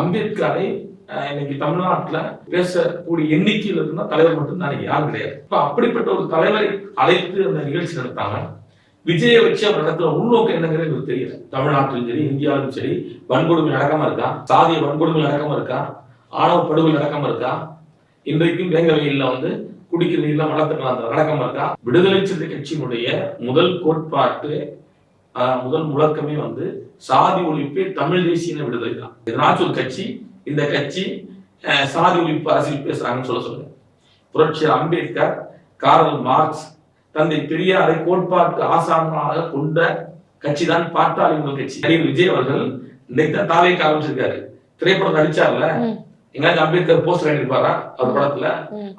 அம்பேத்கரை இன்னைக்கு தமிழ்நாட்டில் பேசக்கூடிய எண்ணிக்கையில் இருந்தால் தலைவர் மட்டும்தான் யார் யாரும் கிடையாது. இப்போ அப்படிப்பட்ட ஒரு தலைவரை அழைத்து அந்த நிகழ்ச்சி நடத்தாங்க விஜயை வச்சு அவர் நடத்துற உள்நோக்கம் என்னங்கிறது எனக்கு தெரியல. தமிழ்நாட்டிலும் சரி இந்தியாவிலும் சரி வன்கொடுமை நடக்காம இருக்கா? சாதிய வன்கொடுமை நடக்காம இருக்கா? ஆணவ படுகொலை நடக்காம இருக்கா? இன்றைக்கும் வேங்கவையில் வந்து குடிக்கிற நீர்லாம் வளர்த்துக்கலாம் அந்த நடக்காம இருக்கா? விடுதலை சிறுத்தை கட்சியினுடைய முதல் கோட்பாட்டு முதல் முழக்கமே வந்து சாதி ஒழிப்பே தமிழ் தேசிய விடுதலை தான் எதனாச்சும் ஒரு கட்சி இந்த கட்சி சாதி ஒழிப்பு அரசியல் பேசுறாங்கன்னு சொல்ல சொல்லுங்க. புரட்சியர் அம்பேத்கர் காரல் மார்க்ஸ் தந்தை பெரியாரை கோட்பாட்டு ஆசானமாக கொண்ட கட்சி தான் பாட்டாளி உங்கள் கட்சி. நடிகர் விஜய் அவர்கள் இன்னைக்கு தான் தாவே ஆரம்பிச்சிருக்காரு திரைப்படம் நடிச்சார்ல. எங்கேயாச்சும் அம்பேத்கர் போஸ்டர் அடிப்பாரா அவர் படத்துல.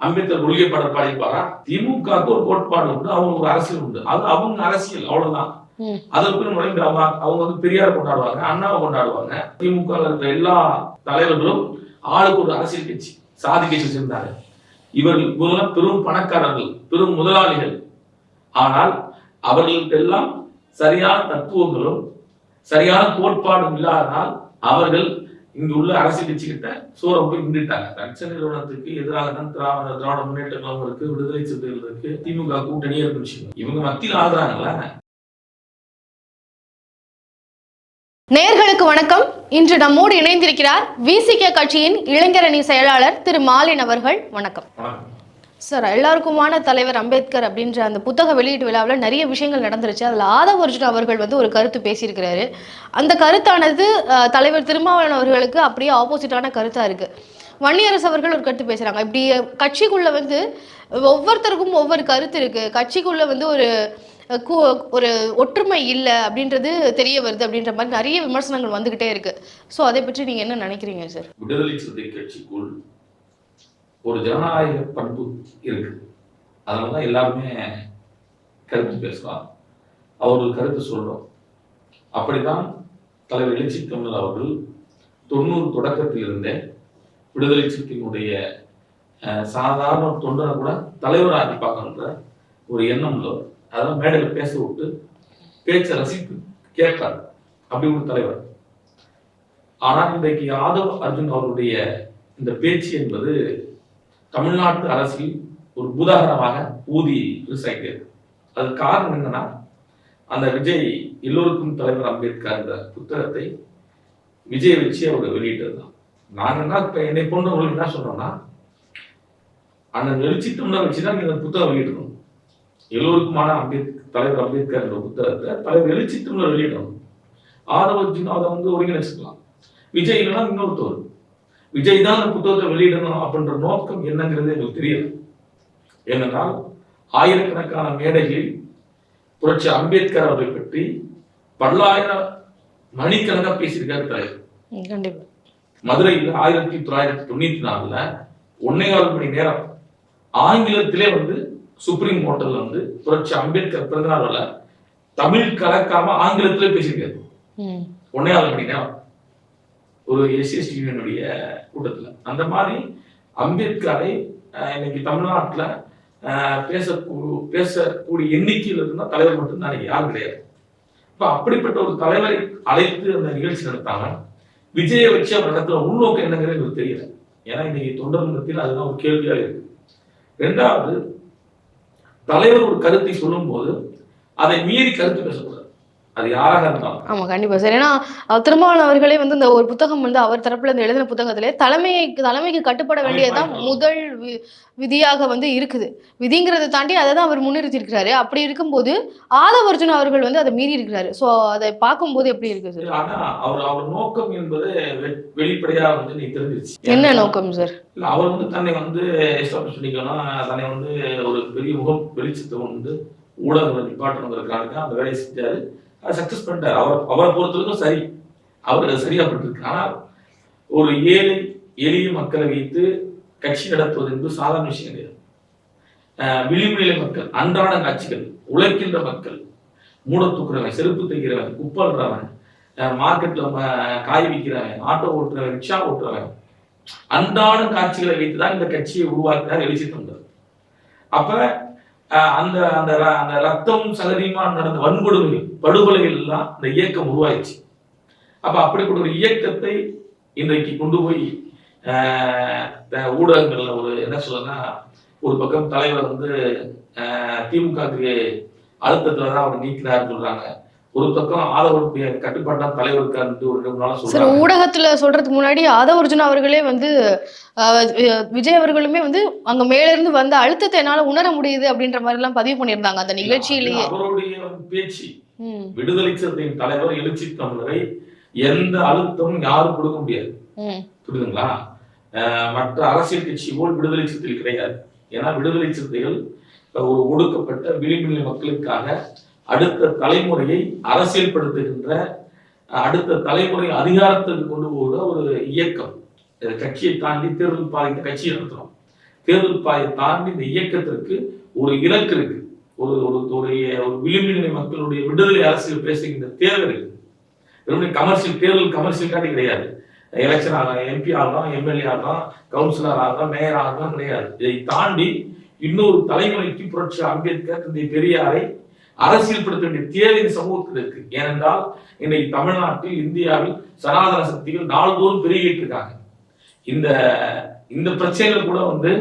அம்பேத்கர் கொள்கை பாடல் பாடிப்பாரா திமுகவுக்கு ஒரு கோட்பாடு உண்டு அவங்க ஒரு அரசியல் உண்டு. அது அவங்க அரசியல் அவ்வளவுதான். அதற்கு நுழைந்து அவங்க அவங்க வந்து பெரியார் கொண்டாடுவாங்க அண்ணாவை கொண்டாடுவாங்க. திமுக இருக்கிற எல்லா தலைவர்களும் ஆளுக்கு ஒரு அரசியல் கட்சி சாதி கட்சி வச்சிருந்தாங்க. இவர்கள் இவங்கெல்லாம் பெரும் பணக்காரர்கள் பெரும் முதலாளிகள். ஆனால் அவர்களுக்கெல்லாம் சரியான தத்துவங்களும் சரியான கோட்பாடும் இல்லாததால் அவர்கள் இங்கு உள்ள அரசியல் கட்சிகிட்ட சோரம் போய் நின்றுட்டாங்க. தட்ச நிறுவனத்துக்கு எதிராக தான் திராவிட திராவிட முன்னேற்ற கழகம் இருக்கு விடுதலை சிறுத்தைகள் இருக்கு திமுக கூட்டணியே இருக்கு விஷயம் இவங்க மத்தியில் ஆகுறாங்களா நேர்களுக்கு வணக்கம். இன்று நம்மோடு இணைந்திருக்கிறார் விசிகே கட்சியின் இளைஞரணி செயலாளர் திரு மாலின் அவர்கள். வணக்கம். சார் எல்லாருக்குமான தலைவர் அம்பேத்கர் அப்படின்ற அந்த புத்தக வெளியீட்டு விழாவில் நிறைய விஷயங்கள் நடந்துருச்சு. அதில் ஆதவ அர்ஜுன் அவர்கள் வந்து ஒரு கருத்து பேசியிருக்கிறாரு. அந்த கருத்தானது தலைவர் திருமாவளவன் அவர்களுக்கு அப்படியே ஆப்போசிட்டான கருத்தாக இருக்கு. வன்னியரசு அவர்கள் ஒரு கருத்து பேசுறாங்க. இப்படி கட்சிக்குள்ள வந்து ஒவ்வொருத்தருக்கும் ஒவ்வொரு கருத்து இருக்கு. கட்சிக்குள்ள வந்து ஒரு ஒரு ஒற்றுமை இல்லை அப்படின்றது தெரிய வருது அப்படின்ற மாதிரி நிறைய விமர்சனங்கள் வந்துகிட்டே இருக்கு. ஸோ அதை பற்றி நீங்க என்ன நினைக்கிறீங்க சார் விடுதலை சிறுத்தை கட்சிக்குள் ஒரு ஜனநாயக பண்பு இருக்கு. அதனால தான் எல்லாருமே கருத்து பேசலாம். அவர்கள் கருத்து சொல்றோம். அப்படிதான் தலைவர் எழுச்சி தமிழர் அவர்கள் தொண்ணூறு தொடக்கத்தில் இருந்தே விடுதலை சிறுத்தையினுடைய சாதாரண ஒரு தொண்டனை கூட தலைவராக்கி பார்க்கணுன்ற ஒரு எண்ணம் உள்ளவர். அதெல்லாம் மேடையில் பேச விட்டு பேச்சை ரசித்து கேட்பார். அப்படி ஒரு தலைவர். ஆனால் இன்றைக்கு யாதவ் அர்ஜுன் அவருடைய இந்த பேச்சு என்பது தமிழ்நாட்டு அரசியல் ஒரு பூதாகரமாக ஊதி விவசாயிக்கிறது அது காரணம் என்னன்னா அந்த விஜய் எல்லோருக்கும் தலைவர் அம்பேத்கர் என்ற புத்தகத்தை விஜய் வச்சு அவர் வெளியிட்டது தான். நாங்க என்ன இப்போ என்னை போன்றவங்களுக்கு என்ன சொல்றோம்னா அந்த எழுச்சி தமிழை வச்சு தான் இந்த புத்தகம் வெளியிடணும். எல்லோருக்குமான அம்பேத் தலைவர் அம்பேத்கர் என்ற புத்தகத்தை தலைவர் எழுச்சி வெளியிடணும். ஆதவர்ஜுன் அதை வந்து ஒருங்கிணைச்சுக்கலாம். விஜய் இல்லைன்னா இன்னொருத்தவர். விஜய் தான் அந்த புத்தகத்தை வெளியிடணும் அப்படின்ற நோக்கம் என்னங்கிறது எங்களுக்கு தெரியல. ஏனென்றால் ஆயிரக்கணக்கான மேடைகளில் புரட்சி அம்பேத்கர் அவர்களை பற்றி பல்லாயிரம் மணிக்கணக்காக பேசியிருக்காரு தலைவர். மதுரையில் ஆயிரத்தி தொள்ளாயிரத்தி தொண்ணூத்தி நாலுல ஒன்னே மணி நேரம் ஆங்கிலத்திலே வந்து சுப்ரீம் கோர்ட்டில் வந்து புரட்சி அம்பேத்கர் பிறந்தநாள்ல தமிழ் கலக்காம ஆங்கிலத்திலே பேசியிருக்காரு. ஒன்னே மணி நேரம் ஒரு எஸ்சிஎஸ்டி யூனியனுடைய கூட்டத்துல. அந்த மாதிரி அம்பேத்கரை இன்னைக்கு தமிழ்நாட்டுல பேசக்கூ- பேசக்கூடிய எண்ணிக்கையில் இருந்தால் தலைவர் மட்டும்தான் யாரும் கிடையாது. இப்ப அப்படிப்பட்ட ஒரு தலைவரை அழைத்து அந்த நிகழ்ச்சி நடத்தாம விஜயை வச்சு அவர் நடத்துற உள்நோக்கம் என்னங்கிறது எனக்கு தெரியல. ஏன்னா இன்னைக்கு தொண்டர் மத்தியில் அதுதான் ஒரு கேள்வியாக இருக்கு. ரெண்டாவது தலைவர் ஒரு கருத்தை சொல்லும்போது அதை மீறி கருத்து பேசக்கூடாது. அது யாராக இருந்தாலும். ஆமா கண்டிப்பா சார். ஏன்னா திருமாவளவன் அவர்களே வந்து இந்த ஒரு புத்தகம் வந்து அவர் தரப்புல இந்த எழுதின புத்தகத்திலே தலைமையை தலைமைக்கு கட்டுப்பட வேண்டியதுதான். முதல் விதியாக வந்து இருக்குது. விதிங்கிறதை தாண்டி அதை தான் அவர் முன்னிறுத்தி இருக்கிறாரு அப்படி இருக்கும்போது ஆதவர்ஜுன் அவர்கள் வந்து அதை மீறி இருக்கிறாரு. ஸோ அதை பார்க்கும்போது எப்படி இருக்கு சார்? ஆனா அவர் அவர் நோக்கம் என்பது வெளிப்படையா வந்து நீ தெரிஞ்சிருச்சு. என்ன நோக்கம் சார்? இல்ல அவர் வந்து தன்னை வந்து எஸ்டாப்ளிஷ் பண்ணிக்கணும் தன்னை வந்து ஒரு பெரிய முகம் வெளிச்சத்தை வந்து ஊடகங்களை நிப்பாட்டணுங்கிறதுக்காக அந்த வேலையை செஞ்சாரு. சக்ஸஸ் பண்ணிட்டார். அவர் அவரை பொறுத்தவரைக்கும் சரி. அவர் அது சரியா பண்ணிருக்கு ஆனால் ஒரு ஏழை எளிய மக்களை வைத்து கட்சி நடத்துவது என்பது சாதாரண விஷயம் கிடையாது. விளிம்புநிலை மக்கள் அன்றாட காட்சிகள் உழைக்கின்ற மக்கள் மூட தூக்குறவன் செருப்பு தைக்கிறவன் குப்பல்றவன் மார்க்கெட்ல காய் விற்கிறவன் ஆட்டோ ஓட்டுறவன் ரிக்ஷா ஓட்டுறவன் அன்றாட காட்சிகளை வைத்து தான் இந்த கட்சியை உருவாக்கினார் எழுச்சி தந்தார் அப்ப அந்த அந்த அந்த ரத்தம் சகதியுமா நடந்த வன்கொடுமை படுகொலைகள் எல்லாம் இந்த இயக்கம் உருவாயிடுச்சு. அப்ப அப்படிப்பட்ட ஒரு இயக்கத்தை இன்றைக்கு கொண்டு போய் த- ஊடகங்கள்ல ஒரு என்ன சொல்லனா ஒரு பக்கம் தலைவர் வந்து திமுகவுக்கு அழுத்தத்தில் தான் அவர் நீக்கிறாருன்னு சொல்றாங்க. ஒரு பக்கம் ஆதவருடைய கட்டுப்பாட்டான தலைவருக்கு ஒரு ரெண்டு நாளா சார் ஊடகத்துல சொல்றதுக்கு முன்னாடி ஆதவர்ஜுன் அவர்களே வந்து விஜய் அவர்களுமே வந்து அங்க மேல இருந்து வந்த அழுத்தத்தை என்னால உணர முடியுது அப்படின்ற மாதிரி எல்லாம் பதிவு பண்ணியிருந்தாங்க அந்த நிகழ்ச்சியிலேயே. அவருடைய பேச்சு. விடுதலை சிறுத்தையின் தலைவர் எழுச்சி தமிழரை எந்த அழுத்தமும் யாரும் கொடுக்க முடியாது. புரியுதுங்களா? மற்ற அரசியல் கட்சி போல் விடுதலை சிறுத்தைகள் கிடையாது. ஏன்னா விடுதலை சிறுத்தைகள் ஒரு ஒடுக்கப்பட்ட விளிம்புநிலை மக்களுக்காக அடுத்த தலைமுறையை அரசியல்படுத்துகின்ற அடுத்த தலைமுறை அதிகாரத்துக்கு கொண்டு போகிற ஒரு இயக்கம். கட்சியை தாண்டி தேர்தல் பாதை இந்த கட்சியை நடத்துறோம். தேர்தல் பாதையை தாண்டி இந்த இயக்கத்திற்கு ஒரு இலக்கு இருக்கு. ஒரு ஒரு ஒரு விளிம்பு நிலை மக்களுடைய விடுதலை அரசியல் பேசுகின்ற தேர்தல் இருக்கு. வெறுமனே கமர்ஷியல் தேர்தல் கமர்ஷியல் காட்டி கிடையாது. எலெக்ஷன் ஆகலாம் எம்பி ஆகலாம் எம்எல்ஏ ஆகலாம் கவுன்சிலர் ஆகலாம் மேயர் ஆகலாம் கிடையாது. இதை தாண்டி இன்னொரு தலைமுறைக்கு புரட்சி அம்பேத்கர் தந்தை பெரியாரை அரசியல்படுத்த வேண்டிய தேவை இந்த சமூகத்தில் இருக்கு. ஏனென்றால் இன்னைக்கு தமிழ்நாட்டில் இந்தியாவில் சனாதன சக்திகள் நாள்தோறும் பெருகிட்டு இருக்காங்க. இந்த இந்த பிரச்சனைகள் கூட வந்து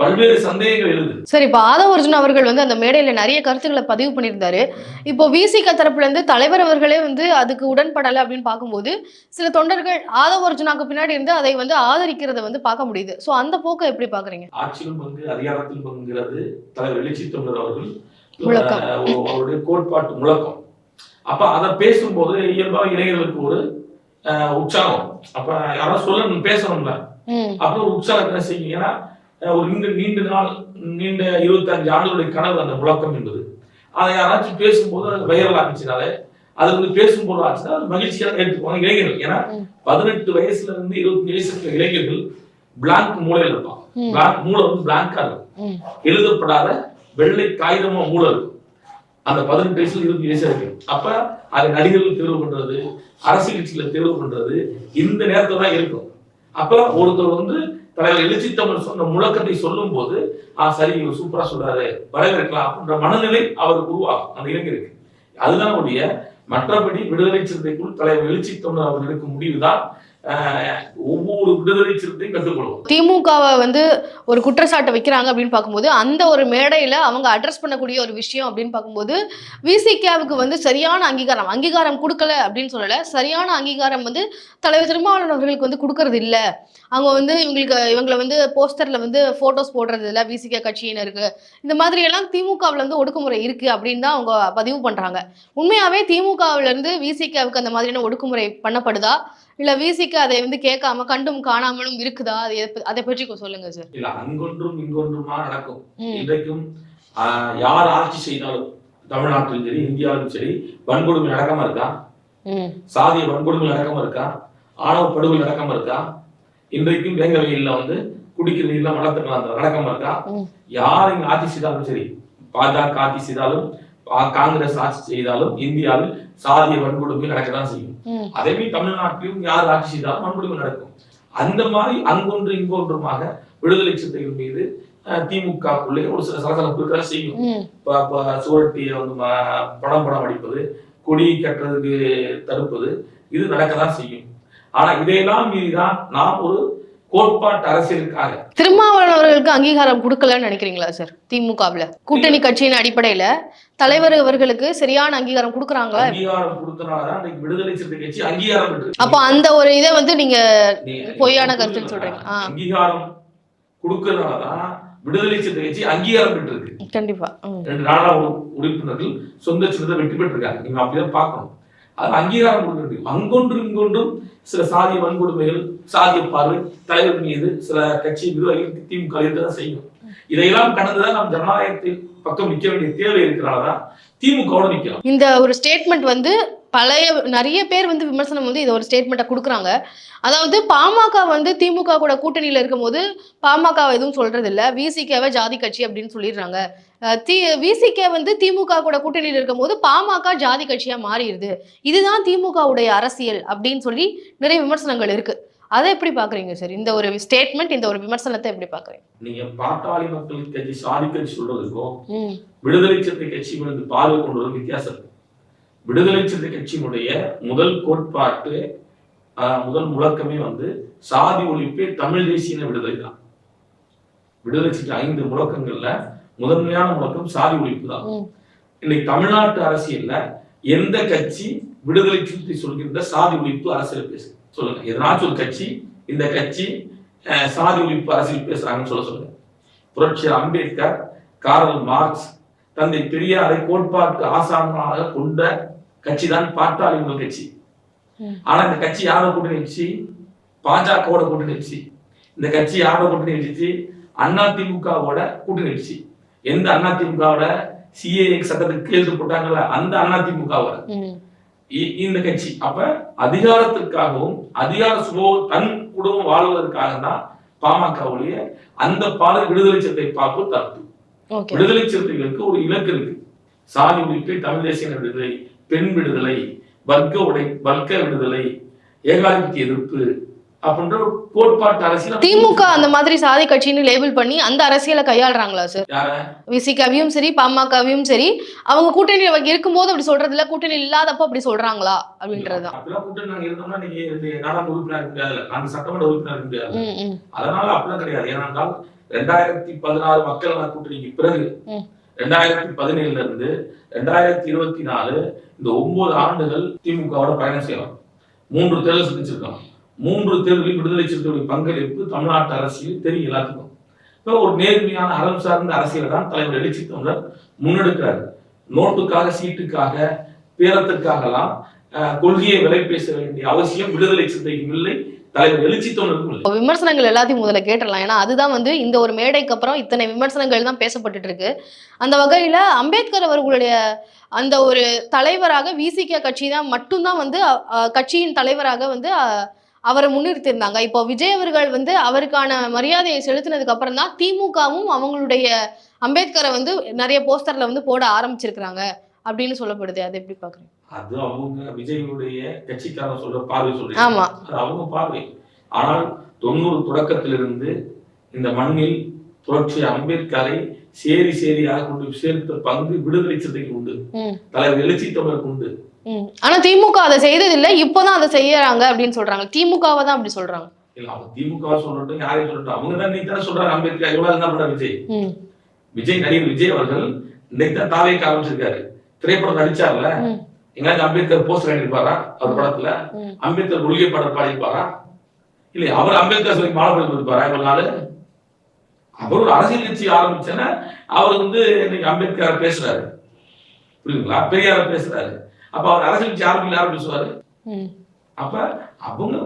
பல்வேறு சந்தேகங்கள் எழுது. சரி இப்போ ஆதவர்ஜுன் அவர்கள் வந்து அந்த மேடையில நிறைய கருத்துக்களை பதிவு பண்ணியிருந்தாரு. இப்போ விசிக தரப்புல இருந்து தலைவர் அவர்களே வந்து அதுக்கு உடன்படலை அப்படின்னு பார்க்கும்போது சில தொண்டர்கள் ஆதவர்ஜுனாக்கு பின்னாடி இருந்து அதை வந்து ஆதரிக்கிறத வந்து பார்க்க முடியுது. ஸோ அந்த போக்கை எப்படி பாக்குறீங்க ஆட்சியிலும் பங்கு அதிகாரத்திலும் பங்குங்கிறது தலைவர் எழுச்சி தமிழர் அவர்கள் அவருடைய கோட்பாட்டு முழக்கம். அப்ப அதை பேசும்போது இயல்பா இளைஞர்களுக்கு ஒரு உற்சாகம். அப்ப யாராவது சொல்லணும் பேசணும்ல. ம். அப்ப ஒரு உற்சாகம் என்ன செய்யும் ஏன்னா ஒரு நீண்ட நீண்ட நாள் நீண்ட இருபத்தஞ்சு ஆண்டுகளுடைய கனவு அந்த முழக்கம் என்பது. அதை யாராச்சும் பேசும்போது அது வைரல் ஆச்சுனாலே அது வந்து பேசும்போது ஆச்சுன்னா அது மகிழ்ச்சியாக எடுத்துக்குவாங்க இளைஞர்கள். ஏன்னா. பதினெட்டு வயசுல இருந்து இருபத்தஞ்சு வயசு இருக்கிற இளைஞர்கள் பிளாங்க் மூலையில் இருப்பான் மூளை வந்து பிளாங்கா இருக்கும். எழுதப்படாத வெள்ளை காகிதமா ஊழல் அந்த பதினெட்டு வயசுல இருபது வயசு இருக்கு. அப்ப அது நடிகர்கள் தேர்வு பண்றது அரசு கட்சிகளை தேர்வு பண்றது இந்த நேரத்துல தான் இருக்கும். அப்ப ஒருத்தர் வந்து தலைவர் எழுச்சி தமிழ் சொன்ன முழக்கத்தை சொல்லும் போது ஆ சரி இவர் சூப்பரா சொல்றாரு. வரவேற்கலாம் அப்படின்ற மனநிலை அவருக்கு உருவாகும். அந்த இளைஞருக்கு அதுதான் உடைய மற்றபடி விடுதலை சிறுத்தைக்குள் தலைவர் எழுச்சி தமிழ் அவர் எடுக்கும் முடிவு தான் ஒவ்வொரு விடுதலை சிறுத்தையும் திமுகவை வந்து ஒரு குற்றச்சாட்டை வைக்கிறாங்க அப்படின்னு பார்க்கும்போது அந்த ஒரு மேடையில அவங்க அட்ரஸ் பண்ணக்கூடிய ஒரு விஷயம் அப்படின்னு பார்க்கும்போது விசிகேவுக்கு வந்து சரியான அங்கீகாரம் அங்கீகாரம் கொடுக்கல அப்படின்னு சொல்லல. சரியான அங்கீகாரம் வந்து தலைவர் திருமாவளவன் அவர்களுக்கு வந்து கொடுக்கறது இல்லை. அவங்க வந்து இவங்களுக்கு இவங்களை வந்து போஸ்டர்ல வந்து போட்டோஸ் போடுறது இல்லை விசிகே கட்சியினருக்கு. இந்த மாதிரி எல்லாம் திமுகவுல ஒடுக்குமுறை இருக்கு அப்படின்னு தான் அவங்க பதிவு பண்றாங்க. உண்மையாவே திமுகவுல இருந்து விசிகேவுக்கு அந்த மாதிரியான ஒடுக்குமுறை பண்ணப்படுதா? இல்ல விசிக்கு அதை வந்து கேட்காம கண்டும் காணாமலும் இருக்குதா? அதை அதை பற்றி சொல்லுங்க சார் இல்ல அங்கொன்றும் இங்கொன்றுமா நடக்கும். இன்றைக்கும் யார் ஆட்சி செய்தாலும் தமிழ்நாட்டிலும் சரி இந்தியாவிலும் சரி வன்கொடுமை நடக்காம இருக்கா? சாதிய வன்கொடுமை நடக்காம இருக்கா? ஆணவ படுகொலை நடக்காம இருக்கா? இன்றைக்கும் வேங்க வெயில்ல வந்து குடிக்கிற நீர்லாம் வளர்த்துக்கலாம் நடக்காம இருக்கா. யார் இங்க ஆட்சி செய்தாலும் சரி பாஜக ஆட்சி செய்தாலும் காங்கிரஸ் ஆட்சி செய்தாலும் இந்தியாவில் சாதிய வன்கொடுமை நடக்கதான் செய்யும். அதே மாதிரி தமிழ்நாட்டிலும் யார் ஆட்சி செய்தாலும் வன்கொடுமை நடக்கும். அந்த மாதிரி அங்கொன்று இங்கொன்றுமாக விடுதலை சிறுத்தைகள் மீது திமுகக்குள்ளே ஒரு சில சலசலப்பு இருக்கதான் செய்யும். சுவரொட்டியை வந்து படம் படம் அடிப்பது கொடி கட்டுறதுக்கு தடுப்பது இது நடக்கதான் செய்யும். ஆனா இதையெல்லாம் மீறிதான் நாம் ஒரு கோட்பாட்டு அரசியலுக்காக. திருமாவளவன் அவர்களுக்கு அங்கீகாரம் கொடுக்கலன்னு நினைக்கிறீங்களா சார் திமுகவுல. கூட்டணி கட்சியின் அடிப்படையில தலைவர் அவர்களுக்கு சரியான அங்கீகாரம் கொடுக்குறாங்களா? அங்கீகாரம் இன்னைக்கு விடுதலை சிறுத்தை கட்சி அங்கீகாரம் பெற்று. அப்போ அந்த ஒரு இதை வந்து நீங்க பொய்யான கருத்துன்னு சொல்றீங்க. அங்கீகாரம் கொடுக்கறதுனாலதான் விடுதலை சிறுத்தை கட்சி அங்கீகாரம் பெற்றிருக்கு. கண்டிப்பா. ரெண்டு நாடாளு உறுப்பினர்கள் சொந்த சின்னத்தை வெற்றி பெற்றிருக்காங்க. நீங்க அப்படிதான் பார்க்கணும். அங்கீகாரம் கொடுக்கிறது அங்கொன்றும் இங்கொன்றும் சில சாதிய வன்கொடுமைகள் சாதிய பார்வை தலைவர் மீது சில கட்சி நிர்வாகிகள் திமுக இருக்கதான் செய்யும். இதையெல்லாம் கடந்துதான் நாம் ஜனநாயகத்தில் பக்கம் நிற்க வேண்டிய தேவை இருக்கிறனாலதான் திமுகவோட நிக்கலாம். இந்த ஒரு ஸ்டேட்மெண்ட் வந்து பழைய நிறைய பேர் வந்து விமர்சனம் வந்து இதை ஒரு ஸ்டேட்மெண்ட்டை கொடுக்குறாங்க. அதாவது பாமக வந்து திமுக கூட கூட்டணியில இருக்கும்போது பாமக எதுவும் சொல்றது இல்ல விசிகேவை ஜாதி கட்சி அப்படின்னு சொல்லிடுறாங்க. தி விசிகே வந்து திமுக கூட கூட்டணியில் இருக்கும்போது பாமக ஜாதி கட்சியா மாறிடுது. இதுதான் திமுகவுடைய அரசியல் அப்படின்னு சொல்லி நிறைய விமர்சனங்கள் இருக்கு. அதை எப்படி பாக்குறீங்க சார்? இந்த ஒரு ஸ்டேட்மெண்ட் இந்த ஒரு விமர்சனத்தை எப்படி பாக்குறீங்க? நீங்க பாட்டாளி மக்கள் கட்சி சாதி கட்சி சொல்றதுக்கும் ம். விடுதலை சிறுத்தை கட்சி வந்து பார்வை கொண்டு வித்தியாசம் விடுதலை சிறுத்தை கட்சியினுடைய முதல் கோட்பாட்டு முதல் முழக்கமே வந்து சாதி ஒழிப்பே தமிழ் தேசிய விடுதலை தான். விடுதலை சிறுத்தை ஐந்து முழக்கங்கள்ல முதன்மையான முழக்கம் சாதி ஒழிப்பு தான். இன்னைக்கு தமிழ்நாட்டு அரசியல்ல எந்த கட்சி விடுதலை சிறுத்தை சொல்கின்ற சாதி ஒழிப்பு அரசியல் பேசு சொல்லுங்க. எதனாச்சும் ஒரு கட்சி இந்த கட்சி அஹ், சாதி ஒழிப்பு அரசியல் பேசுறாங்கன்னு சொல்ல சொல்லுங்க. புரட்சியர் அம்பேத்கர் காரல் மார்க்ஸ் தந்தை பெரியாரை கோட்பாட்டு ஆசானாக கொண்ட கட்சி தான் பாட்டாளி மக்கள் கட்சி. ஆனா இந்த கட்சி யாரோட கூட்டணி வச்சு? பாஜகவோட கூட்டணி வச்சு. இந்த கட்சி யாரோட கூட்டணி வச்சு அண்ணா திமுகவோட கூட்டணி வச்சு. எந்த அண்ணா திமுகவோட? சிஏஏ சட்டத்துக்கு கையெழுத்து போட்டாங்கல்ல அந்த அண்ணா திமுகவோட. இந்த கட்சி. அப்ப அதிகாரத்திற்காகவும் அதிகார சுபோ தன் குடும்பம் வாழ்வதற்காக தான் பாமகவுடைய அந்த பாடல் விடுதலை சிறுத்தை பார்ப்பு தப்பு விடுதலை சிறுத்தைகளுக்கு ஒரு இலக்கு இருக்கு. சாதி ஒழிப்பு தமிழ் தேசிய விடுதலை பெண் விடுதலை வர்க்க உடை வர்க்க விடுதலை ஏகாதிபத்திய எதிர்ப்பு அப்படின்ற கோட்பாட்டு அரசியல் திமுக அந்த மாதிரி சாதி கட்சின்னு லேபிள் பண்ணி அந்த அரசியலை கையாளுறாங்களா சார் விசிகாவையும் சரி பாமகவையும் சரி அவங்க கூட்டணி இருக்கும்போது அப்படி சொல்றது இல்ல கூட்டணி இல்லாதப்போ அப்படி சொல்றாங்களா அப்படின்றதுதான் அப்படிலாம் கூட்டணி நாங்க இருந்தோம்னா நீங்க நாடாளுமன்ற உறுப்பினர் இருக்க முடியாது நாங்க சட்டமன்ற உறுப்பினர் அதனால அப்படிலாம் கிடையாது. ஏனென்றால் ரெண்டாயிரத்தி பதினாறு மக்கள் நல கூட்டணிக்கு பிறகு. ரெண்டாயிரத்தி பதினேழுல இருந்து ரெண்டாயிரத்தி இருபத்தி நாலு இந்த ஒன்பது ஆண்டுகள் திமுகவோட பயணம் செய்யலாம். மூன்று தேர்தல் சந்திச்சிருக்கோம் மூன்று தேர்தலில் விடுதலை சிறுத்தைகளுடைய பங்களிப்பு தமிழ்நாட்டு அரசியல் தெரியும் எல்லாத்துக்கும். இப்போ ஒரு நேர்மையான அறம் சார்ந்த அரசியலை தான் தலைவர் எழுச்சி தமிழர் முன்னெடுக்கிறார். நோட்டுக்காக சீட்டுக்காக பேரத்திற்காகலாம் அஹ், கொள்கையை விலை பேச வேண்டிய அவசியம் விடுதலை சிறுத்தைக்கும் இல்லை. தலைவர் விமர்சனங்கள் எல்லாத்தையும் முதல்ல கேட்டுடலாம். ஏன்னா அதுதான் வந்து இந்த ஒரு மேடைக்கு அப்புறம் இத்தனை விமர்சனங்கள் தான் பேசப்பட்டு இருக்கு அந்த வகையில அம்பேத்கர் அவர்களுடைய அந்த ஒரு தலைவராக விசிகே கட்சி தான் மட்டும்தான் வந்து கட்சியின் தலைவராக வந்து அவரை முன்னிறுத்தியிருந்தாங்க. இப்போ விஜய் அவர்கள் வந்து அவருக்கான மரியாதையை செலுத்தினதுக்கு அப்புறம் தான் திமுகவும் அவங்களுடைய அம்பேத்கரை வந்து நிறைய போஸ்டர்ல வந்து போட ஆரம்பிச்சிருக்கிறாங்க. அப்படின்னு சொல்லப்படுது. அது எப்படி பாக்குறீங்க அது அவங்க விஜயுடைய கட்சிக்காரன் சொல்ற பார்வை சொல்றீங்க. ஆமா. அது அவங்க பார்வை. ஆனால் தொண்ணூறு தொடக்கத்திலிருந்து இந்த மண்ணில் புரட்சி அம்பேத்கரை சேரி சேரியாக கொண்டு சேர்த்த பங்கு விடுதலை சிந்தைக்கு உண்டு. தலைவர் எழுச்சி தமிழருக்கு உண்டு. ஆனா திமுக அதை செய்ததில்லை. இப்போதான் அதை செய்யறாங்க அப்படின்னு சொல்றாங்க. திமுகவை தான் அப்படி சொல்றாங்க. இல்ல அவங்க திமுக சொல்லட்டும் யாரையும் சொல்லட்டும் அவங்க தான் நீ தானே சொல்றாங்க அம்பேத்கர். எவ்வளவு என்ன பண்ற விஜய். விஜய் நடிகர் விஜய் அவர்கள் இன்னைக்கு தான் தாவேக்க ஆரம்பிச்சிருக்காரு திரைப்படம் நடிச்சார்ல. எங்கேயாச்சும் அம்பேத்கர் போஸ்டர் அடிப்பாரா அவர் படத்துல. அம்பேத்கர் கொள்கை பாடல் பாடியிருப்பாரா? இல்ல அவர் அம்பேத்கர் சொல்லி மாலை பண்ணி கொடுப்பாரா இவ்வளவு நாள்? அவர் ஒரு அரசியல் கட்சி ஆரம்பிச்சேன்னா அவர் வந்து இன்னைக்கு அம்பேத்கர் பேசுறாரு. புரியுதுங்களா? பெரியார பேசுறாரு. அப்ப அவர் அரசியல் கட்சி ஆரம்பிக்கல ம். அப்ப அவங்க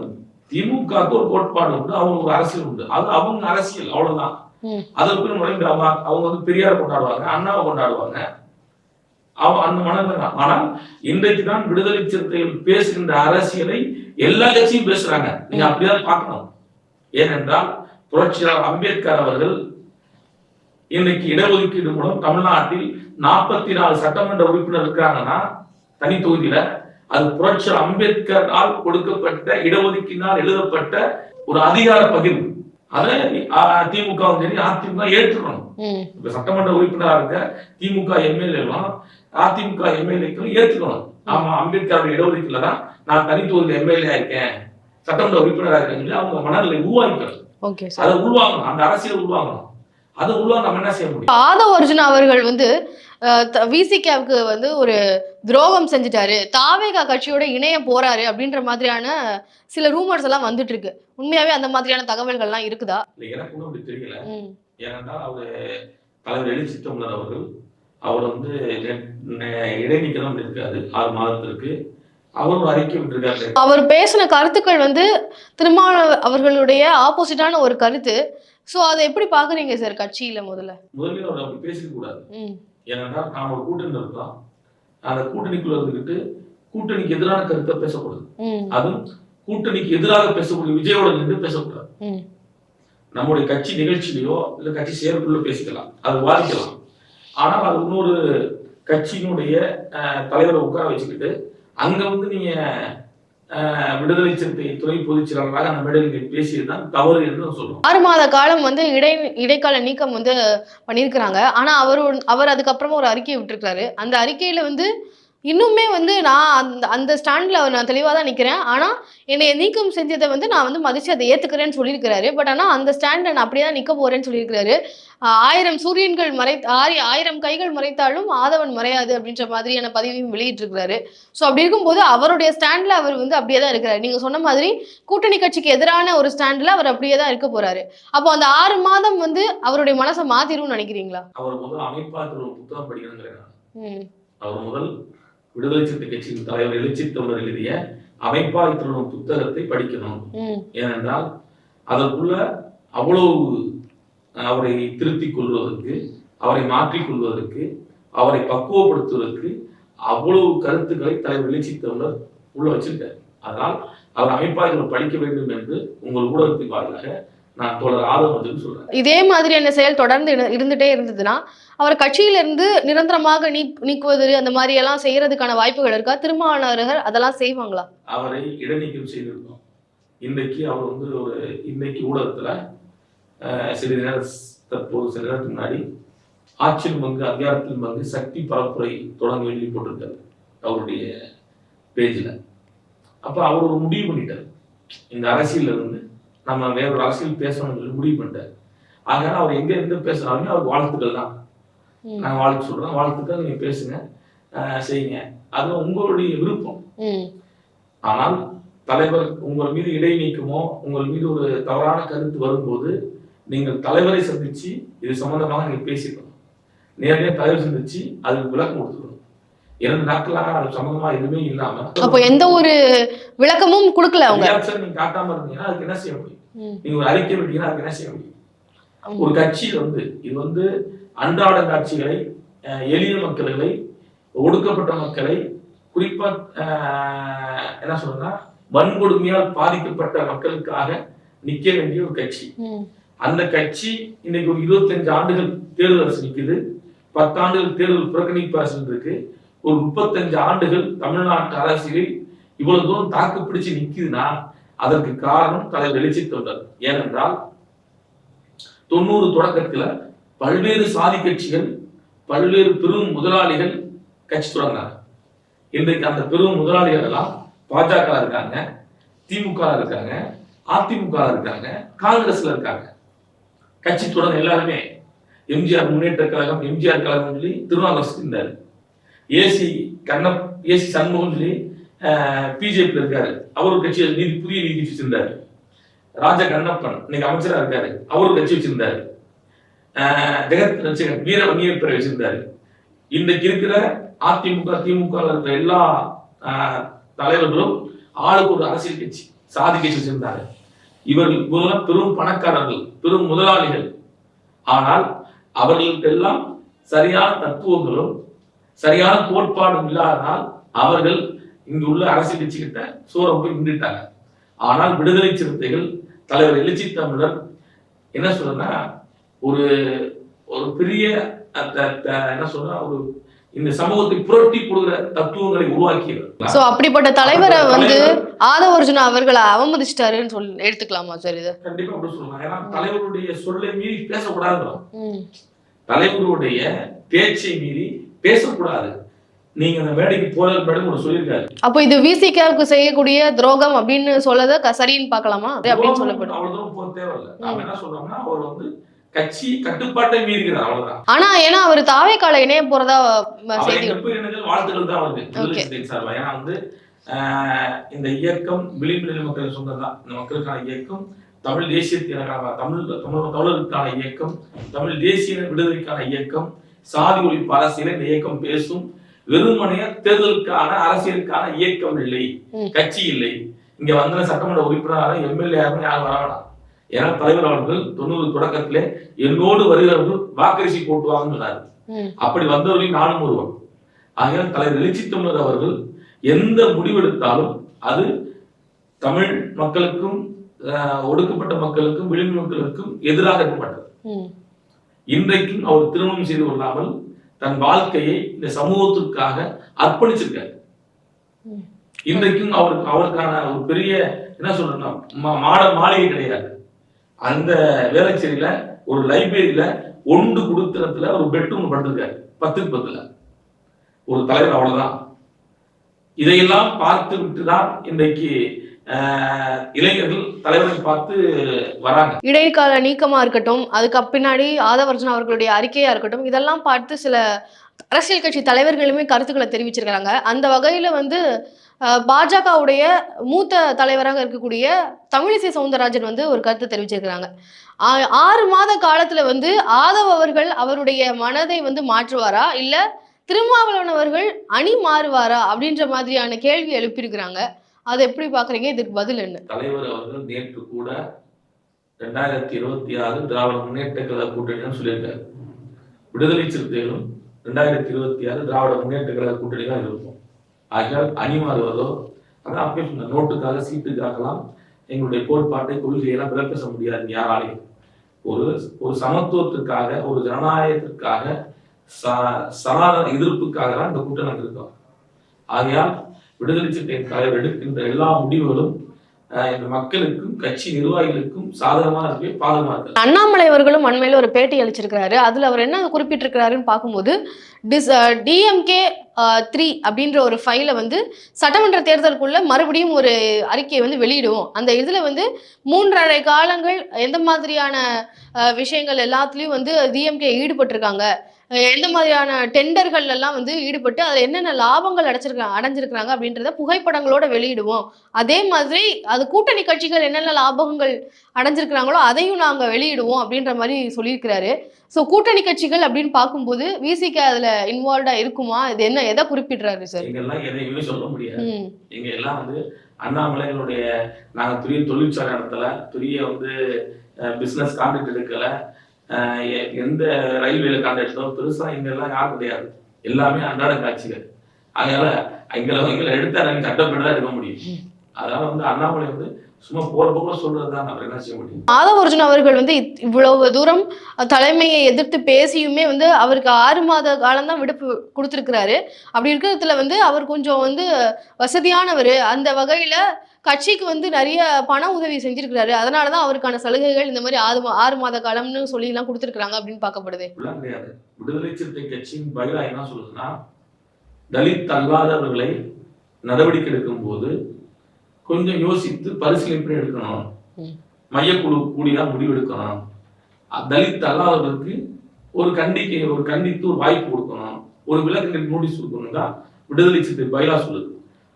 திமுகவுக்கு ஒரு கோட்பாடு உண்டு அவங்க ஒரு அரசியல் உண்டு. அது அவங்க அரசியல் அவ்வளவுதான். அதற்கு நுழைந்து அவங்க வந்து பெரியார் கொண்டாடுவாங்க அண்ணாவை கொண்டாடுவாங்க. அந்த மனநிலை தான். ஆனால் இன்றைக்கு தான் விடுதலை சிறுத்தைகள் பேசுகின்ற அரசியலை எல்லா கட்சியும் பேசுறாங்க. நீங்க அப்படிதான் பார்க்கணும். ஏனென்றால் புரட்சியாளர் அம்பேத்கர் அவர்கள் இன்னைக்கு இடஒதுக்கீடு மூலம் தமிழ்நாட்டில் நாற்பத்தி நாலு சட்டமன்ற உறுப்பினர் இருக்காங்கன்னா தனி தொகுதியில அது புரட்சியாளர் அம்பேத்கரால் கொடுக்கப்பட்ட இடஒதுக்கீட்டினால் எழுதப்பட்ட ஒரு அதிகார பகிர்வு. அதை திமுகவும் சரி அதிமுக ஏற்றுக்கணும். இப்ப சட்டமன்ற உறுப்பினரா இருக்க திமுக எம்எல்ஏ எல்லாம் அதிமுக எம்எல்ஏக்களும் ஏத்துக்கணும் ஆமா அம்பேத்கரோட இடஒதுக்கீடுல தான் நான் தனி தொகுதியில் எம்எல்ஏ இருக்கேன் சட்டமன்ற உறுப்பினரா இருக்கேன்னு சொல்லி அவங்க மனநிலை சார் அதை உருவாங்கணும் அந்த அரசியல் உருவாங்கணும் அதை உருவாங்க நம்ம என்ன செய்ய முடியும்? ஆதவ அர்ஜுனா அவர்கள் வந்து விசிகேவுக்கு வந்து ஒரு துரோகம் செஞ்சுட்டாரு. தாவேகா கட்சியோட இணைய போறாரு அப்படின்ற மாதிரியான சில ரூமர்ஸ் எல்லாம் வந்துட்டு இருக்கு உண்மையாவே அந்த மாதிரியான தகவல்கள்லாம் இருக்குதா? இல்லை எனக்கு ஒன்றும் அப்படி தெரியல. ம். ஏனென்றால் அவர் தலைவர் எழுச்சி தமிழர் அவர்கள் அவர் வந்து இடைநீக்கம் இருக்காது ஆறு மாதத்திற்கு. அவர் பேசின கருத்துக்கள் வந்து திருமாவளவன் அவர்களுடைய ஆப்போசிட்டான ஒரு கருத்து. சோ அதை எப்படி பாக்குறீங்க சார் கட்சியில முதல்ல? முதலில் அவர் அப்படி பேசிக்க கூடாது ம். ஏனென்றால் நாம் ஒரு கூட்டணி இருக்கோம் அந்த கூட்டணிக்குள்ள இருந்துக்கிட்டு கூட்டணிக்கு எதிரான கருத்தை பேசக்கூடாது. அதுவும் கூட்டணிக்கு எதிராக பேசக்கூடிய விஜயோட நின்று பேசக்கூடாது. நம்முடைய கட்சி நிகழ்ச்சியிலையோ இல்ல கட்சி செயற்குள்ள பேசிக்கலாம். அது வாதிக்கலாம் ஆனால் அது இன்னொரு கட்சியினுடைய தலைவரை உட்கார வச்சுக்கிட்டு அங்கே வந்து நீங்கள் விடுதலை சிறுத்தை துணை பொதுச் செயலாளராக அந்த மேடையில் பேசியதுதான் தவறு என்று நான் சொல்லுவோம் ஆறு மாத காலம் வந்து இடை இடைக்கால நீக்கம் வந்து பண்ணியிருக்கிறாங்க. ஆனா அவர் அவர் அதுக்கப்புறமா ஒரு அறிக்கையை விட்டுருக்காரு அந்த அறிக்கையில வந்து இன்னுமே வந்து நான் அந்த அந்த ஸ்டாண்ட்ல நான் தெளிவாக தான் நிற்கிறேன் ஆனால் என்னை நீக்கம் செஞ்சதை வந்து நான் வந்து மதிச்சு அதை ஏற்றுக்கிறேன்னு சொல்லியிருக்கிறாரு. பட் ஆனால் அந்த ஸ்டாண்டை நான் அப்படியே தான் நிற்க போறேன்னு சொல்லியிருக்கிறாரு. ஆயிரம் சூரியன்கள் மறை ஆரி ஆயிரம் கைகள் மறைத்தாலும் ஆதவன் மறையாது அப்படின்ற மாதிரியான பதிவையும் வெளியிட்டிருக்கிறாரு. ஸோ அப்படி இருக்கும்போது அவருடைய ஸ்டாண்ட்ல அவர் வந்து அப்படியே தான் இருக்கிறாரு. நீங்க சொன்ன மாதிரி கூட்டணி கட்சிக்கு எதிரான ஒரு ஸ்டாண்ட்ல அவர் அப்படியே தான் இருக்க போறாரு. அப்போ அந்த ஆறு மாதம் வந்து அவருடைய மனசை மாத்திரும்னு நினைக்கிறீங்களா? அவர் முதல் அமைப்பாளர் ஒரு புத்தகம். ம். அவர் முதல் விடுதலை சிறுத்தை கட்சியின் தலைவர் எழுச்சி தமிழர் எழுதிய அமைப்பாய் திருடும் புத்தகத்தை படிக்கணும். ஏனென்றால் அதற்குள்ள அவ்வளவு அவரை திருத்திக் கொள்வதற்கு அவரை மாற்றிக் கொள்வதற்கு அவரை பக்குவப்படுத்துவதற்கு அவ்வளவு கருத்துக்களை தலைவர் எழுச்சி தமிழர் உள்ள வச்சிருக்காரு. அதனால் அவர் அமைப்பாளர்கள் படிக்க வேண்டும் என்று உங்கள் ஊடகத்தின் வாயிலாக நான் தோழர் ஆதவத்துக்கு சொல்றேன். இதே மாதிரியான செயல் தொடர்ந்து இரு- இருந்துட்டே இருந்ததுன்னா அவர் கட்சியில இருந்து நிரந்தரமாக நீ நீக்குவது அந்த மாதிரி எல்லாம் செய்யறதுக்கான வாய்ப்புகள் இருக்கா? திருமாவளவர்கள் அதெல்லாம் செய்வாங்களா? அவரை இடைநீக்கம் செய்திருந்தோம். இன்றைக்கு அவர் வந்து ஒரு இன்னைக்கு ஊடகத்துல சிறிது நேர தற்போது சில நேரத்துக்கு முன்னாடி ஆட்சியின் பங்கு அதிகாரத்தின் பங்கு சக்தி பரப்புரை தொடங்க வேண்டி போட்டிருக்காரு அவருடைய பேஜ்ல. அப்ப அவர் ஒரு முடிவு பண்ணிட்டார். இந்த அரசியல்ல இருந்து நம்ம வேற ஒரு அரசியல் பேசணும்னு சொல்லி முடிவு பண்ணிட்டார். அதனால அவர் எங்க இருந்து பேசினாலுமே அவர் வாழ்த்துக்கள் தான். நான் வாழ்த்து சொல்றேன். வாழ்த்துக்கள் நீங்க பேசுங்க. செய்யுங்க. அது உங்களுடைய விருப்பம். ஆனால் தலைவர் உங்கள் மீது இடைநீக்கமோ உங்கள் மீது ஒரு தவறான கருத்து வரும்போது நீங்கள் தலைவரை சந்திச்சு இது சம்பந்தமாக நீங்க பேசிக்கணும். நேரடியாக தலைவர் சந்திச்சு அதுக்கு விளக்கம் கொடுத்துக்கணும். இரண்டு நாட்களாக அது சம்பந்தமா எதுவுமே இல்லாம அப்போ எந்த ஒரு விளக்கமும் கொடுக்கல அவங்க. நீங்க காட்டாம இருந்தீங்கன்னா அதுக்கு என்ன செய்ய முடியும். நீங்க ஒரு அறிக்கை விட்டீங்கன்னா அதுக்கு என்ன செய்ய முடியும். ஒரு கட்சி வந்து இது வந்து அன்றாட காட்சிகளை எளிய மக்களை ஒடுக்கப்பட்ட மக்களை குறிப்பா என்ன சொல்றேன்னா வன்கொடுமையால் பாதிக்கப்பட்ட மக்களுக்காக நிக்க வேண்டிய ஒரு கட்சி. அந்த கட்சி இன்னைக்கு ஒரு இருபத்தஞ்சு ஆண்டுகள் தேர்தல் அரசு நிக்குது. பத்தாண்டுகள் தேர்தல் புறக்கணிப்பு அரசு இருக்கு. ஒரு முப்பத்தஞ்சு ஆண்டுகள் தமிழ்நாட்டு அரசியலில் இவ்வளவு தூரம் தாக்கு பிடிச்சு நிக்குதுன்னா அதற்கு காரணம் தலைவர் வெளிச்சி தொண்டர் ஏனென்றால் தொண்ணூறு தொடக்கத்துல பல்வேறு சாதி கட்சிகள் பல்வேறு பெரும் முதலாளிகள் கட்சி தொடங்கினாங்க. இன்றைக்கு அந்த பெரும் முதலாளிகள் எல்லாம் பாஜக இருக்காங்க திமுக இருக்காங்க அதிமுக இருக்காங்க காங்கிரஸ்ல இருக்காங்க. கட்சி தொடங்க எல்லாருமே. எம்ஜிஆர் முன்னேற்ற கழகம் எம்ஜிஆர் கழகம் சொல்லி திருநாவுக்கரசு இருந்தாரு. ஏசி கண்ணப் ஏசி சண்முகம் சொல்லி பிஜேபி இருக்காரு. அவர் கட்சி நீதி புதிய நீதி வச்சிருந்தாரு. ராஜ கண்ணப்பன் இன்னைக்கு அமைச்சராக இருக்காரு. அவர் கட்சி வச்சிருந்தாரு. ஜெகத் ரட்சகன் வீர வன்னியர் வச்சிருந்தாரு. இன்றைக்கு இருக்கிற அதிமுக திமுக இருக்கிற எல்லா தலைவர்களும் ஆளுக்கு ஒரு அரசியல் கட்சி சாதி கட்சி வச்சிருந்தாரு. இவர்கள் இவங்கெல்லாம் பெரும் பணக்காரர்கள் பெரும் முதலாளிகள். ஆனால் அவர்களுக்கெல்லாம் சரியான தத்துவங்களும் சரியான கோட்பாடும் இல்லாததால் அவர்கள் இங்கு உள்ள அரசியல் கட்சி கிட்ட சோரம் போய் நின்றுட்டாங்க. ஆனால் விடுதலை சிறுத்தைகள் தலைவர் எழுச்சி தமிழர் என்ன சொல்றேன்னா ஒரு ஒரு பெரிய என்ன சொல்றா ஒரு இந்த சமூகத்தை புரட்டி கொடுக்கிற தத்துவங்களை உருவாக்கியவர். சோ அப்படிப்பட்ட தலைவரை வந்து தலைவர். ஆதவர்ஜுனா அவர்களை அவமதிச்சிட்டாருன்னு சொல்லி எடுத்துக்கலாமா சார் இது? கண்டிப்பா அப்படி சொல்லலாம். ஏன்னா தலைவருடைய சொல்லை மீறி பேசக்கூடாது ம். தலைவருடைய பேச்சை மீறி பேசக்கூடாது. நீங்க அந்த மேடைக்கு போறதுக்கு முன்னாடி கூட சொல்லியிருக்காரு. அப்போ இது விசிகாவுக்கு செய்யக்கூடிய துரோகம் அப்படின்னு சொல்லத சரின்னு பார்க்கலாமா? அது அப்படின்னு சொல்லப்படும். அவ்வளவு தூரம் போக தேவையில்லை. நாம என்ன சொல்றோம்னா அவர் வந்து கட்சி கட்டுப்பாட்டை மீறுகிறார் அவ்வளவுதான். ஆனா ஏன்னா அவர் தாவே கால இணைய போறதா செய்தி வாழ்த்துக்கள் தான் வருது ஏன்னா வந்து இந்த இயக்கம் விளிம்பு மக்கள் சொந்தம் தான். இந்த மக்களுக்கான இயக்கம் தமிழ் தேசியத்திற்கான தமிழ் தமிழ் தமிழருக்கான இயக்கம் தமிழ் தேசிய விடுதலைக்கான இயக்கம் சாதி ஒழிப்பு அரசியலை இந்த இயக்கம் பேசும் வெறுமனைய தேர்தலுக்கான அரசியலுக்கான இயக்கம் இல்லை. கட்சி இல்லை இங்க வந்த சட்டமன்ற உறுப்பினராக எம்எல்ஏ யாரும் வர வேணாம் ஏன்னா தலைவர் அவர்கள் தொண்ணூறு தொடக்கத்திலே என்னோடு வருகிறவர்கள் வாக்கரிசி போட்டுவாங்கன்னு சொன்னார். அப்படி வந்தவர்களில் நானும் ஒருவன் ஆகையால் தலைவர் எழுச்சி தமிழர் அவர்கள் எந்த முடிவெடுத்தாலும் அது தமிழ் மக்களுக்கும் ஒடுக்கப்பட்ட மக்களுக்கும் விளிம்பு மக்களுக்கும் எதிராக இருக்க மாட்டார் ம். இன்றைக்கும் அவர் திருமணம் செய்து கொள்ளாமல் தன் வாழ்க்கையை இந்த சமூகத்திற்காக அர்ப்பணிச்சிருக்காரு. இன்றைக்கும் அவருக்கு அவருக்கான ஒரு பெரிய என்ன சொல்றேன்னா மா- மாட மாளிகை கிடையாது. அந்த வேலைச்சேரியில ஒரு லைப்ரரியில ஒன்று குடுத்தனத்துல ஒரு பெட்ரூம் படுத்திருக்காரு பத்துக்கு பத்துல. ஒரு தலைவர் அவ்வளவுதான். இதையெல்லாம் பார்த்து விட்டுதான் இன்றைக்கு இளைஞர்கள் தலைவரை பார்த்து வராங்க. இடைக்கால நீக்கமா இருக்கட்டும் அதுக்கு பின்னாடி ஆதவர்ஜன் அவர்களுடைய அறிக்கையா இருக்கட்டும் இதெல்லாம் பார்த்து சில அரசியல் கட்சி தலைவர்களுமே கருத்துக்களை தெரிவிச்சிருக்கிறாங்க. அந்த வகையில வந்து பாஜகவுடைய மூத்த தலைவராக இருக்கக்கூடிய தமிழிசை சவுந்தரராஜன் வந்து ஒரு கருத்தை தெரிவிச்சிருக்கிறாங்க. ஆ- ஆறு மாத காலத்துல வந்து ஆதவ் அவர்கள் அவருடைய மனதை வந்து மாற்றுவாரா? இல்ல திருமாவளவன் அவர்கள் அணி மாறுவாரா? அப்படின்ற மாதிரியான கேள்வி எழுப்பியிருக்கிறாங்க. அதை எப்படி பாக்குறீங்க இதுக்கு பதில் என்ன? தலைவர் அவர்கள் நேற்று கூட ரெண்டாயிரத்தி இருபத்தி ஆறு திராவிட முன்னேற்ற கழக கூட்டணி சொல்லியிருக்காரு. விடுதலை சிறுத்தைகளும் ரெண்டாயிரத்தி இருபத்தி ஆறு திராவிட முன்னேற்ற கழக கூட்டணி தான் இருக்கும் ஆகையால் அணி மாறுவதோ அதான் அப்பயே சொன்ன நோட்டுக்காக சீட்டுக்காகலாம் எங்களுடைய கோட்பாட்டை கொள்கையெல்லாம் விலை முடியாது யாராலையும். ஒரு ஒரு சமத்துவத்திற்காக ஒரு ஜனநாயகத்திற்காக ச- சனாதன எதிர்ப்புக்காக தான் இந்த கூட்டம் இருக்கும் ஆகையால் விடுதலை சிறுத்தையின் தலைவர் எடுக்கின்ற எல்லா முடிவுகளும் மக்களுக்கும் கட்சி நிர்வாகிகளுக்கும் சாதகமா இருக்கு இருக்கு அண்ணாமலை அவர்களும் அண்மையில ஒரு பேட்டி அளிச்சிருக்கிறாரு. அதுல அவர் என்ன குறிப்பிட்டிருக்கிறாருன்னு பார்க்கும்போது டிஸ் டிஎம்கே த்ரீ அப்படின்ற ஒரு ஃபைலை வந்து சட்டமன்ற தேர்தலுக்குள்ள மறுபடியும் ஒரு அறிக்கையை வந்து வெளியிடுவோம். அந்த இதில் வந்து மூன்றரை காலங்கள் எந்த மாதிரியான விஷயங்கள் எல்லாத்துலேயும் வந்து டிஎம்கே ஈடுபட்டிருக்காங்க. எந்த மாதிரியான டெண்டர்கள் எல்லாம் வந்து ஈடுபட்டு அதில் என்னென்ன லாபங்கள் அடைச்சிருக்காங்க அடைஞ்சிருக்கிறாங்க அப்படின்றத புகைப்படங்களோட வெளியிடுவோம். அதே மாதிரி அது கூட்டணி கட்சிகள் என்னென்ன லாபங்கள் அடைஞ்சிருக்கிறாங்களோ அதையும் நாங்கள் வெளியிடுவோம் அப்படின்ற மாதிரி சொல்லியிருக்கிறாரு. ஸோ கூட்டணி கட்சிகள் அப்படின்னு பார்க்கும்போது விசிக்கு அதில் இன்வால்வ்டாக இருக்குமா? இது என்ன எதை குறிப்பிடுறாரு சார்? எங்கெல்லாம் எதையுமே சொல்ல முடியாது. ம். எங்க எல்லாம் வந்து அண்ணாமலைகளுடைய நாங்க பெரிய தொழிற்சாலை நடத்தல பெரிய வந்து பிசினஸ் கான்ட்ராக்ட் எடுக்கல. எந்த ரயில்வேல கான்ட்ராக்ட் எடுத்தோம் பெருசா இங்க எல்லாம் யாரும் கிடையாது. எல்லாமே அன்றாட காட்சிகள். அதனால எங்களை எங்களை எடுத்தா சட்டப்படி தான் எடுக்க முடியும். அதனால வந்து அண்ணாமலை வந்து சும்மா என்ன செய்ய முடியும்? ஆதவர்ஜுன் அவர்கள் வந்து இவ்வளவு தூரம் தலைமையை எதிர்த்து பேசியுமே வந்து அவருக்கு ஆறு மாத காலம்தான் விடுப்பு கொடுத்துருக்கிறாரு. அப்படி இருக்கிறதுல வந்து அவர் கொஞ்சம் வந்து வசதியானவர். அந்த வகையில கட்சிக்கு வந்து நிறைய பண உதவி செஞ்சிருக்கிறாரு. அதனால தான் அவருக்கான சலுகைகள் இந்த மாதிரி ஆறு ஆறு மாத காலம்னு சொல்லி எல்லாம் கொடுத்துருக்காங்க அப்படின்னு பார்க்கப்படுது. கிடையாது. விடுதலை சிறுத்தை கட்சியின் பயிலா என்ன சொல்லுதுன்னா தலித் அல்லாதவர்களை நடவடிக்கை எடுக்கும் போது கொஞ்சம் யோசித்து பரிசீலனை எடுக்கணும். மையக்குழு கூடிதான் முடிவு எடுக்கணும் அ- தலித் அல்லாதவர்களுக்கு ஒரு கண்டிக்கை ஒரு கண்டித்து ஒரு வாய்ப்பு கொடுக்கணும். ஒரு விலக்கு நோட்டீஸ் கொடுக்கணும் தான் விடுதலை சிறுத்தை பயிலா சொல்லுது.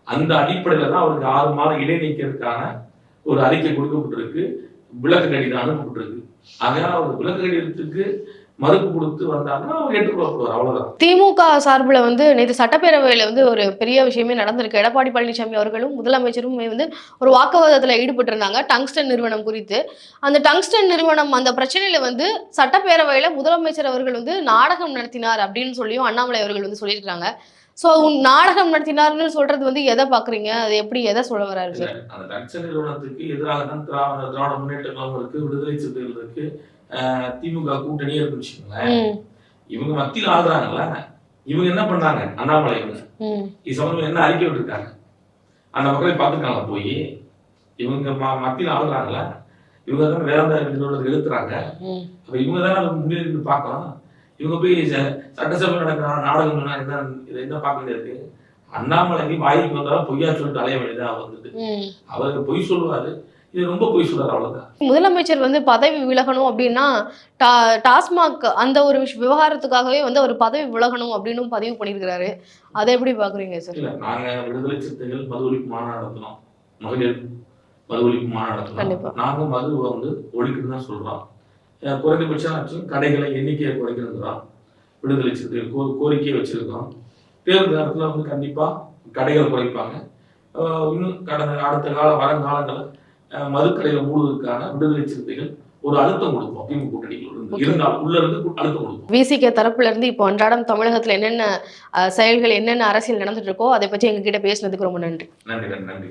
அந்த அடிப்படையில தான் அவருக்கு ஆறு மாதம் இடைநீக்கிறதுக்கான ஒரு அறிக்கை கொடுக்கப்பட்டிருக்கு. விளக்கு கடிதம் அனுப்பப்பட்டிருக்கு. ஆகையால் அவர் விளக்கு கடிதத்துக்கு மறுப்பு கொடுத்து வந்தாங்கன்னா ஏற்றுக்கொள்ளப்படுவார். அவ்வளவுதான். திமுக சார்பில் வந்து நேற்று சட்டப்பேரவையில் வந்து ஒரு பெரிய விஷயமே நடந்திருக்கு. எடப்பாடி பழனிசாமி அவர்களும் முதலமைச்சரும் வந்து ஒரு வாக்குவாதத்தில் ஈடுபட்டிருந்தாங்க டங்ஸ்டன் நிறுவனம் குறித்து. அந்த டங்ஸ்டன் நிறுவனம் அந்த பிரச்சனையில வந்து சட்டப்பேரவையில் முதலமைச்சர் அவர்கள் வந்து நாடகம் நடத்தினார் அப்படின்னு சொல்லியும் அண்ணாமலை அவர்கள் வந்து சொல்லியிருக்காங்க ஸோ நாடகம் நடத்தினார்னு சொல்றது வந்து எதை பாக்குறீங்க அது எப்படி எதை சொல்ல வராரு அந்த டக்சன் நிறுவனத்துக்கு எதிராக தான் திராவிட திராவிட முன்னேற்ற கழகம் இருக்கு விடுதலை சிறுத்தைகள் இருக்கு. திமுக கூட்டணியே இருக்குன்னு வச்சுக்கோங்களேன். இவங்க மத்தியில் ஆகுறாங்கல்ல இவங்க என்ன பண்ணாங்க அண்ணாமலை இது சம்பந்தம் என்ன அறிக்கை விட்டுருக்காங்க? அந்த மக்களை பார்த்துருக்காங்க போய்? இவங்க மத்தியில் ஆகுறாங்கல்ல இவங்க தான் வேதாந்த எழுத்துறாங்க. அப்ப இவங்க தானே இருந்து பார்க்கணும். இவங்க போய் ச- சட்டசபையில் நடக்கிற நாடகம் சொன்னா என்ன இதை என்ன பார்க்க வேண்டியது அண்ணாமலைக்கு வாய்க்கு வந்தாலும் பொய்யா சொல்லிட்டு அலைய வேண்டியதா வந்துட்டு அவருக்கு பொய் சொல்லுவாரு. இது ரொம்ப பொய் சொல்றாரு அவ்வளவுதான். முதலமைச்சர் வந்து பதவி விலகணும் அப்படின்னா டா டாஸ்மாக் அந்த ஒரு விஷ விவகாரத்துக்காகவே வந்து அவர் பதவி விலகணும் அப்படின்னு பதிவு பண்ணியிருக்கிறாரு. அதை எப்படி பாக்குறீங்க சார்? இல்ல நாங்க விடுதலை சிறுத்தைகள் மது ஒழிப்பு மாநாடு நடத்தினோம் மகளிர் மது ஒழிப்பு மாநாடு கண்டிப்பா. நடத்தினோம் நாங்க மதுவை வந்து ஒழிக்கணும்னு தான் சொல்றோம். குறைந்தபட்சம் கடைகளை எண்ணிக்கையை குறைக்கணுங்கிறோம் விடுதலை சிறுத்தைகள் கோ கோரிக்கையை வச்சிருக்கோம். தேர்தல் நேரத்துல வந்து கண்டிப்பா கடைகள் குறைப்பாங்க. இன்னும் கடந்த அடுத்த கால வருங்காலங்களில் மதுக்கடைகளை மூடுவதற்கான விடுதலை சிறுத்தைகள் ஒரு அழுத்தம் கொடுப்போம் திமுக கூட்டணிகள். இருந்தால் உள்ள இருந்து அழுத்தம் கொடுப்போம் விசிகே தரப்புல இருந்து இப்போ அன்றாடம் தமிழகத்துல என்னென்ன செயல்கள் என்னென்ன அரசியல் நடந்துட்டு இருக்கோ அதை பற்றி எங்ககிட்ட பேசினதுக்கு ரொம்ப நன்றி. நன்றி நன்றி.